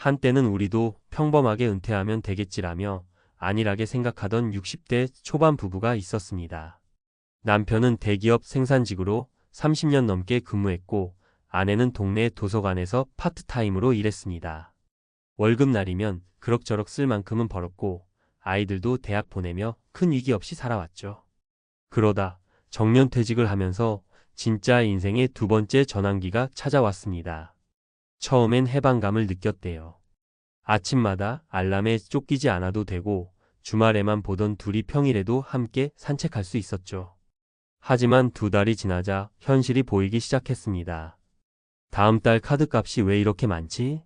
한때는 우리도 평범하게 은퇴하면 되겠지라며 안일하게 생각하던 60대 초반 부부가 있었습니다. 남편은 대기업 생산직으로 30년 넘게 근무했고 아내는 동네 도서관에서 파트타임으로 일했습니다. 월급날이면 그럭저럭 쓸 만큼은 벌었고 아이들도 대학 보내며 큰 위기 없이 살아왔죠. 그러다 정년퇴직을 하면서 진짜 인생의 두 번째 전환기가 찾아왔습니다. 처음엔 해방감을 느꼈대요. 아침마다 알람에 쫓기지 않아도 되고 주말에만 보던 둘이 평일에도 함께 산책할 수 있었죠. 하지만 두 달이 지나자 현실이 보이기 시작했습니다. 다음 달 카드값이 왜 이렇게 많지?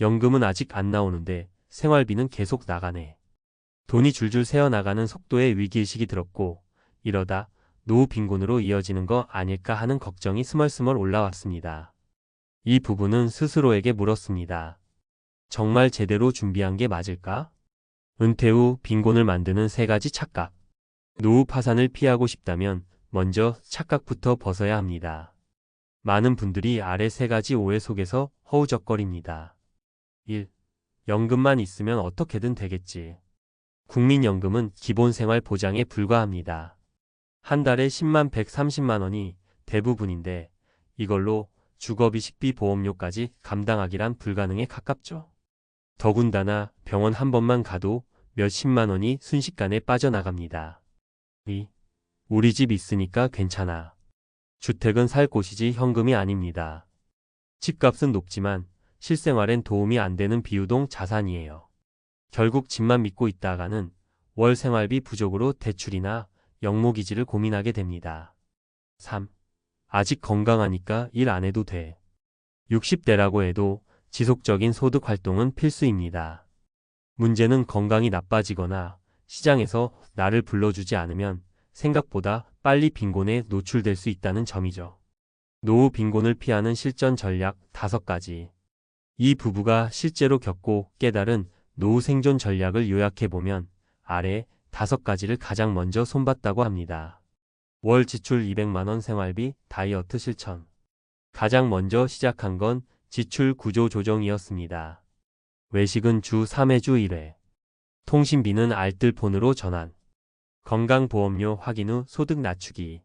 연금은 아직 안 나오는데 생활비는 계속 나가네. 돈이 줄줄 새어나가는 속도에 위기의식이 들었고 이러다 노후 빈곤으로 이어지는 거 아닐까 하는 걱정이 스멀스멀 올라왔습니다. 이 부부는 스스로에게 물었습니다. 정말 제대로 준비한 게 맞을까? 은퇴 후 빈곤을 만드는 세 가지 착각. 노후 파산을 피하고 싶다면 먼저 착각부터 벗어야 합니다. 많은 분들이 아래 세 가지 오해 속에서 허우적거립니다. 1. 연금만 있으면 어떻게든 되겠지. 국민연금은 기본생활 보장에 불과합니다. 한 달에 10만 130만 원이 대부분인데 이걸로 주거비 식비 보험료까지 감당하기란 불가능에 가깝죠. 더군다나 병원 한 번만 가도 몇십만 원이 순식간에 빠져나갑니다. 2. 우리 집 있으니까 괜찮아. 주택은 살 곳이지 현금이 아닙니다. 집값은 높지만 실생활엔 도움이 안 되는 비유동 자산이에요. 결국 집만 믿고 있다가는 월 생활비 부족으로 대출이나 영모기지를 고민하게 됩니다. 3. 아직 건강하니까 일 안 해도 돼. 60대라고 해도 지속적인 소득 활동은 필수입니다. 문제는 건강이 나빠지거나 시장에서 나를 불러주지 않으면 생각보다 빨리 빈곤에 노출될 수 있다는 점이죠. 노후 빈곤을 피하는 실전 전략 5가지. 이 부부가 실제로 겪고 깨달은 노후 생존 전략을 요약해보면 아래 5가지를 가장 먼저 손봤다고 합니다. 월 지출 200만원 생활비 다이어트 실천. 가장 먼저 시작한 건 지출 구조 조정이었습니다. 외식은 주 3회 주 1회. 통신비는 알뜰폰으로 전환. 건강보험료 확인 후 소득 낮추기.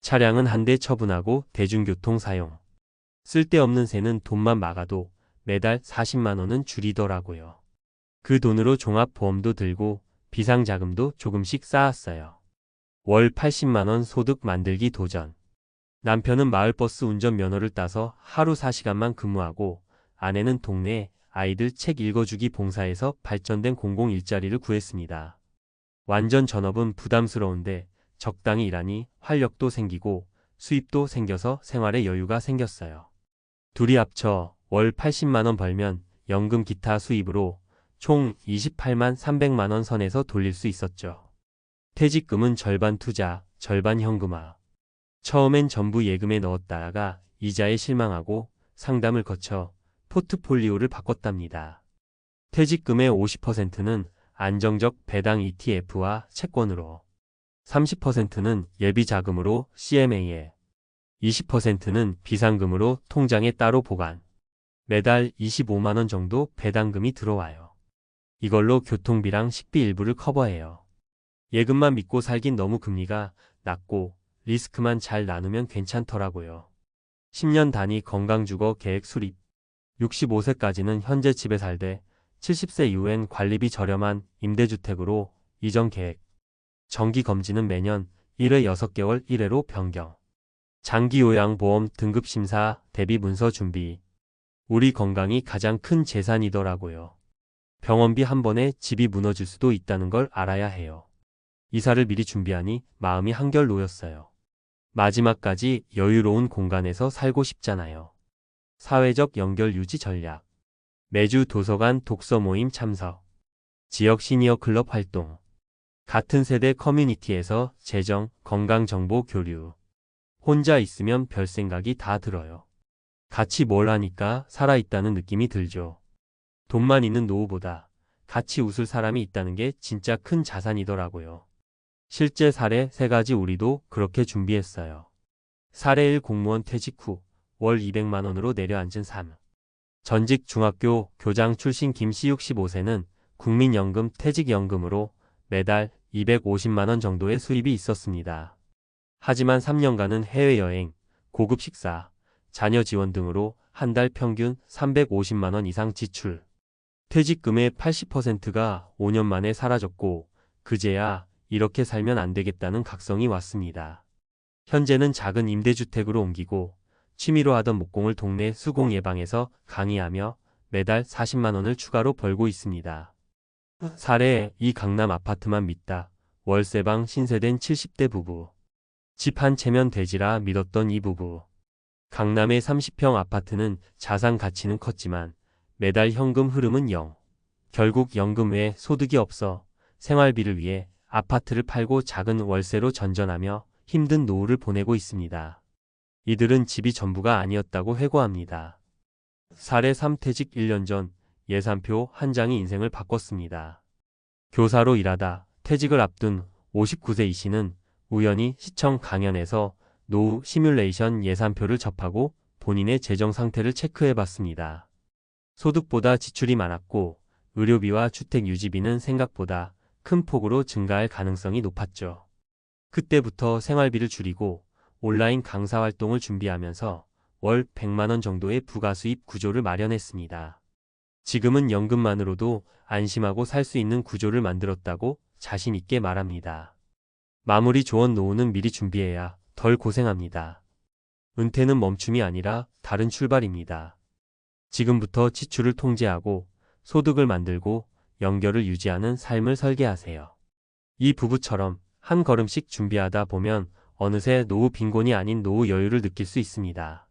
차량은 한 대 처분하고 대중교통 사용. 쓸데없는 새는 돈만 막아도 매달 40만원은 줄이더라고요. 그 돈으로 종합보험도 들고 비상자금도 조금씩 쌓았어요. 월 80만원 소득 만들기 도전. 남편은 마을버스 운전 면허를 따서 하루 4시간만 근무하고 아내는 동네에 아이들 책 읽어주기 봉사에서 발전된 공공 일자리를 구했습니다. 완전 전업은 부담스러운데 적당히 일하니 활력도 생기고 수입도 생겨서 생활에 여유가 생겼어요. 둘이 합쳐 월 80만원 벌면 연금 기타 수입으로 총 28만 300만원 선에서 돌릴 수 있었죠. 퇴직금은 절반 투자, 절반 현금화. 처음엔 전부 예금에 넣었다가 이자에 실망하고 상담을 거쳐 포트폴리오를 바꿨답니다. 퇴직금의 50%는 안정적 배당 ETF와 채권으로, 30%는 예비 자금으로 CMA에, 20%는 비상금으로 통장에 따로 보관. 매달 25만원 정도 배당금이 들어와요. 이걸로 교통비랑 식비 일부를 커버해요. 예금만 믿고 살긴 너무 금리가 낮고 리스크만 잘 나누면 괜찮더라고요. 10년 단위 건강주거 계획 수립. 65세까지는 현재 집에 살되 70세 이후엔 관리비 저렴한 임대주택으로 이전 계획. 정기 검진은 매년 1회 6개월 1회로 변경. 장기요양보험 등급심사 대비 문서 준비. 우리 건강이 가장 큰 재산이더라고요. 병원비 한 번에 집이 무너질 수도 있다는 걸 알아야 해요. 이사를 미리 준비하니 마음이 한결 놓였어요. 마지막까지 여유로운 공간에서 살고 싶잖아요. 사회적 연결 유지 전략. 매주 도서관 독서 모임 참석. 지역 시니어 클럽 활동. 같은 세대 커뮤니티에서 재정, 건강 정보 교류. 혼자 있으면 별 생각이 다 들어요. 같이 뭘 하니까 살아있다는 느낌이 들죠. 돈만 있는 노후보다 같이 웃을 사람이 있다는 게 진짜 큰 자산이더라고요. 실제 사례 세 가지 우리도 그렇게 준비했어요. 사례 1 공무원 퇴직 후 월 200만원으로 내려앉은 삶. 전직 중학교 교장 출신 김씨 65세는 국민연금 퇴직연금으로 매달 250만원 정도의 수입이 있었습니다. 하지만 3년간은 해외여행, 고급 식사, 자녀 지원 등으로 한 달 평균 350만원 이상 지출. 퇴직금의 80%가 5년 만에 사라졌고, 그제야 이렇게 살면 안 되겠다는 각성이 왔습니다. 현재는 작은 임대주택으로 옮기고, 취미로 하던 목공을 동네 수공 예방에서 강의하며 매달 40만원을 추가로 벌고 있습니다. 사례 이 강남 아파트만 믿다. 월세방 신세된 70대 부부. 집 한 채면 되지라 믿었던 이 부부. 강남의 30평 아파트는 자산 가치는 컸지만 매달 현금 흐름은 0. 결국 연금 외에 소득이 없어 생활비를 위해 아파트를 팔고 작은 월세로 전전하며 힘든 노후를 보내고 있습니다. 이들은 집이 전부가 아니었다고 회고합니다. 사례 3퇴직 1년 전 예산표 한 장이 인생을 바꿨습니다. 교사로 일하다 퇴직을 앞둔 59세 이 씨는 우연히 시청 강연에서 노후 시뮬레이션 예산표를 접하고 본인의 재정 상태를 체크해 봤습니다. 소득보다 지출이 많았고 의료비와 주택 유지비는 생각보다 큰 폭으로 증가할 가능성이 높았죠. 그때부터 생활비를 줄이고 온라인 강사 활동을 준비하면서 월 100만원 정도의 부가 수입 구조를 마련했습니다. 지금은 연금만으로도 안심하고 살 수 있는 구조를 만들었다고 자신있게 말합니다. 마무리 조언 노후는 미리 준비해야 덜 고생합니다. 은퇴는 멈춤이 아니라 다른 출발입니다. 지금부터 지출을 통제하고 소득을 만들고 연결을 유지하는 삶을 설계하세요. 이 부부처럼 한 걸음씩 준비하다 보면 어느새 노후 빈곤이 아닌 노후 여유를 느낄 수 있습니다.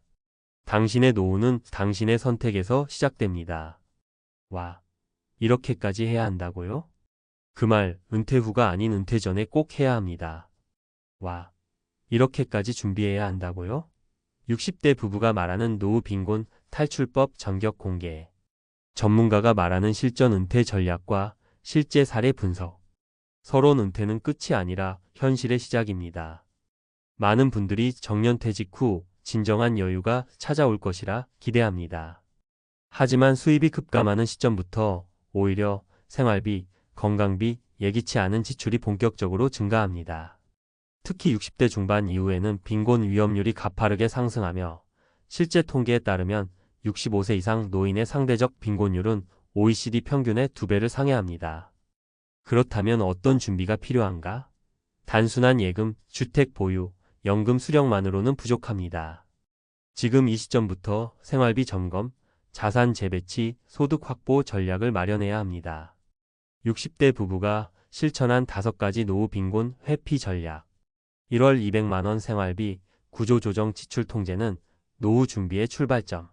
당신의 노후는 당신의 선택에서 시작됩니다. 와, 이렇게까지 해야 한다고요? 그 말 은퇴 후가 아닌 은퇴 전에 꼭 해야 합니다. 와, 이렇게까지 준비해야 한다고요? 60대 부부가 말하는 노후 빈곤 탈출법 전격 공개. 전문가가 말하는 실전 은퇴 전략과 실제 사례 분석. 서론 은퇴는 끝이 아니라 현실의 시작입니다. 많은 분들이 정년퇴직 후 진정한 여유가 찾아올 것이라 기대합니다. 하지만 수입이 급감하는 시점부터 오히려 생활비, 건강비, 예기치 않은 지출이 본격적으로 증가합니다. 특히 60대 중반 이후에는 빈곤 위험률이 가파르게 상승하며 실제 통계에 따르면 65세 이상 노인의 상대적 빈곤율은 OECD 평균의 2배를 상회합니다. 그렇다면 어떤 준비가 필요한가? 단순한 예금, 주택 보유, 연금 수령만으로는 부족합니다. 지금 이 시점부터 생활비 점검, 자산 재배치, 소득 확보 전략을 마련해야 합니다. 60대 부부가 실천한 5가지 노후 빈곤 회피 전략. 1월 200만원 생활비, 구조조정 지출 통제는 노후 준비의 출발점.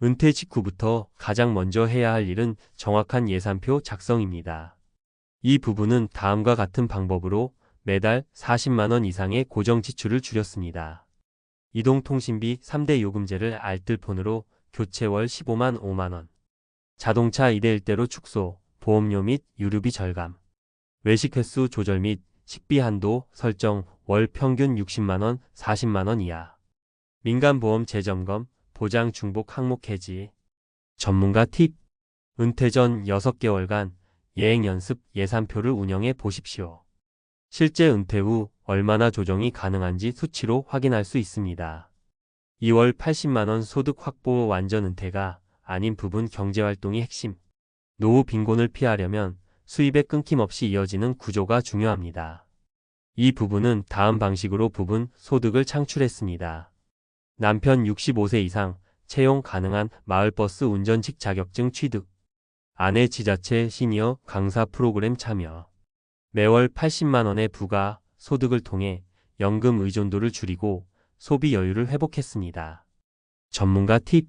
은퇴 직후부터 가장 먼저 해야 할 일은 정확한 예산표 작성입니다. 이 부분은 다음과 같은 방법으로 매달 40만원 이상의 고정 지출을 줄였습니다. 이동통신비 3대 요금제를 알뜰폰으로 교체월 15만 5만원. 자동차 2대 1대로 축소, 보험료 및 유류비 절감. 외식 횟수 조절 및 식비 한도 설정 월 평균 60만원, 40만원 이하. 민간보험 재점검, 보장 중복 항목 해지. 전문가 팁. 은퇴 전 6개월간 예행 연습 예산표를 운영해 보십시오. 실제 은퇴 후 얼마나 조정이 가능한지 수치로 확인할 수 있습니다. 2월 80만원 소득 확보 완전 은퇴가 아닌 부분 경제활동이 핵심. 노후 빈곤을 피하려면 수입에 끊김 없이 이어지는 구조가 중요합니다. 이 부분은 다음 방식으로 부분 소득을 창출했습니다. 남편 65세 이상 채용 가능한 마을버스 운전직 자격증 취득. 아내 지자체 시니어 강사 프로그램 참여. 매월 80만원의 부가 소득을 통해 연금 의존도를 줄이고 소비 여유를 회복했습니다. 전문가 팁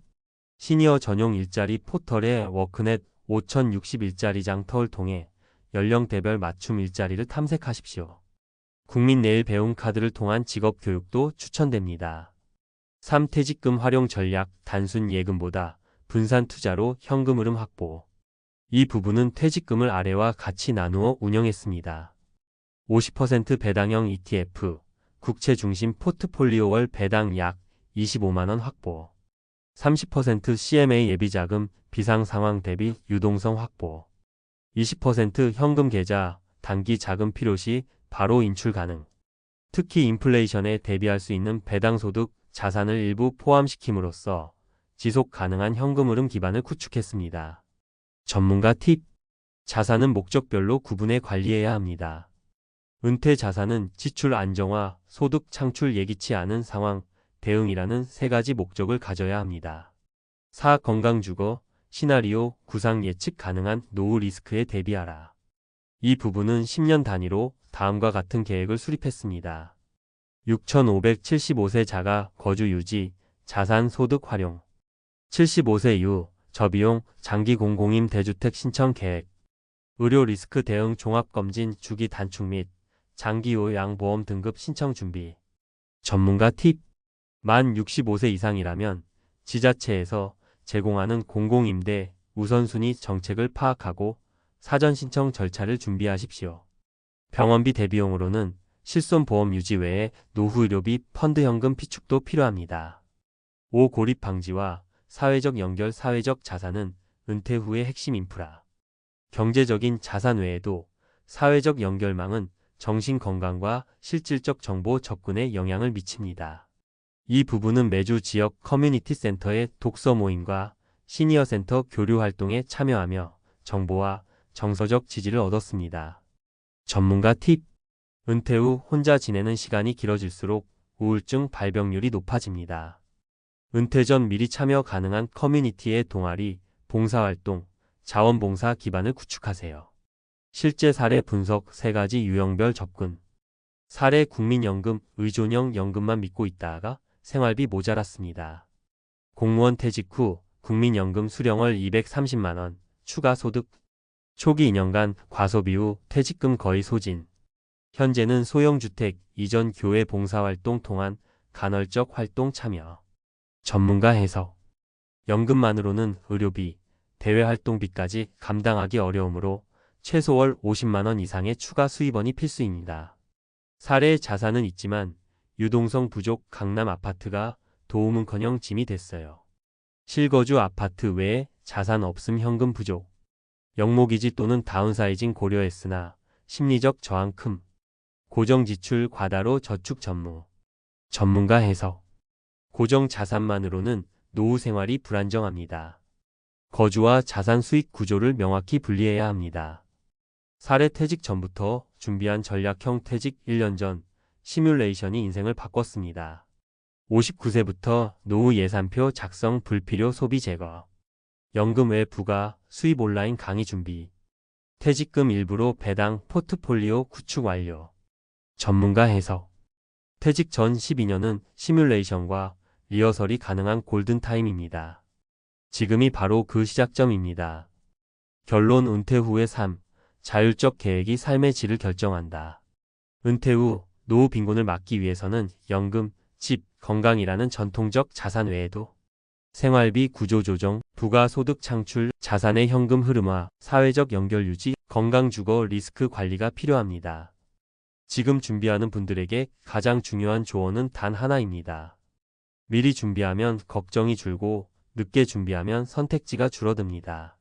시니어 전용 일자리 포털의 워크넷 5060 일자리 장터를 통해 연령대별 맞춤 일자리를 탐색하십시오. 국민 내일 배움 카드를 통한 직업 교육도 추천됩니다. 3퇴직금 활용 전략 단순 예금보다 분산 투자로 현금 흐름 확보. 이 부분은 퇴직금을 아래와 같이 나누어 운영했습니다. 50% 배당형 ETF, 국채 중심 포트폴리오 월 배당 약 25만원 확보. 30% CMA 예비자금 비상 상황 대비 유동성 확보. 20% 현금 계좌 단기 자금 필요 시 바로 인출 가능. 특히 인플레이션에 대비할 수 있는 배당 소득 자산을 일부 포함시킴으로써 지속 가능한 현금 흐름 기반을 구축했습니다. 전문가 팁. 자산은 목적별로 구분해 관리해야 합니다. 은퇴 자산은 지출 안정화, 소득 창출 예기치 않은 상황, 대응이라는 세 가지 목적을 가져야 합니다. 사학 건강 주거, 시나리오, 구상 예측 가능한 노후 리스크에 대비하라. 이 부분은 10년 단위로 다음과 같은 계획을 수립했습니다. 6,575세 자가 거주 유지, 자산 소득 활용. 75세 이후 저비용 장기 공공임 대주택 신청 계획. 의료 리스크 대응 종합검진 주기 단축 및 장기 요양 보험 등급 신청 준비. 전문가 팁. 만 65세 이상이라면 지자체에서 제공하는 공공임대 우선순위 정책을 파악하고 사전 신청 절차를 준비하십시오. 병원비 대비용으로는 실손보험 유지 외에 노후의료비 펀드 현금 피축도 필요합니다. 5. 고립 방지와 사회적 연결 사회적 자산은 은퇴 후의 핵심 인프라. 경제적인 자산 외에도 사회적 연결망은 정신 건강과 실질적 정보 접근에 영향을 미칩니다. 이 부분은 매주 지역 커뮤니티 센터의 독서 모임과 시니어 센터 교류 활동에 참여하며 정보와 정서적 지지를 얻었습니다. 전문가 팁. 은퇴 후 혼자 지내는 시간이 길어질수록 우울증 발병률이 높아집니다. 은퇴 전 미리 참여 가능한 커뮤니티의 동아리, 봉사활동, 자원봉사 기반을 구축하세요. 실제 사례 분석 세 가지 유형별 접근. 사례 국민연금, 의존형 연금만 믿고 있다가 생활비 모자랐습니다. 공무원 퇴직 후 국민연금 수령월 230만원, 추가 소득. 초기 2년간 과소비 후 퇴직금 거의 소진. 현재는 소형주택, 이전 교회 봉사활동 통한 간헐적 활동 참여. 전문가 해석. 연금만으로는 의료비, 대외활동비까지 감당하기 어려우므로 최소 월 50만원 이상의 추가 수입원이 필수입니다. 사례의 자산은 있지만 유동성 부족 강남 아파트가 도움은커녕 짐이 됐어요. 실거주 아파트 외에 자산 없음 현금 부족. 영목이지 또는 다운사이징 고려했으나 심리적 저항 큼. 고정 지출 과다로 저축 전무. 전문가 해석. 고정 자산만으로는 노후 생활이 불안정합니다. 거주와 자산 수익 구조를 명확히 분리해야 합니다. 사례 퇴직 전부터 준비한 전략형 퇴직 1년 전 시뮬레이션이 인생을 바꿨습니다. 59세부터 노후 예산표 작성 불필요 소비 제거. 연금 외 부가 수입 온라인 강의 준비. 퇴직금 일부로 배당 포트폴리오 구축 완료. 전문가 해석. 퇴직 전 12년은 시뮬레이션과 리허설이 가능한 골든타임입니다. 지금이 바로 그 시작점입니다. 결론 은퇴 후의 삶. 자율적 계획이 삶의 질을 결정한다. 은퇴 후 노후 빈곤을 막기 위해서는 연금, 집, 건강이라는 전통적 자산 외에도 생활비 구조 조정, 부가 소득 창출, 자산의 현금 흐름화, 사회적 연결 유지, 건강 주거 리스크 관리가 필요합니다. 지금 준비하는 분들에게 가장 중요한 조언은 단 하나입니다. 미리 준비하면 걱정이 줄고 늦게 준비하면 선택지가 줄어듭니다.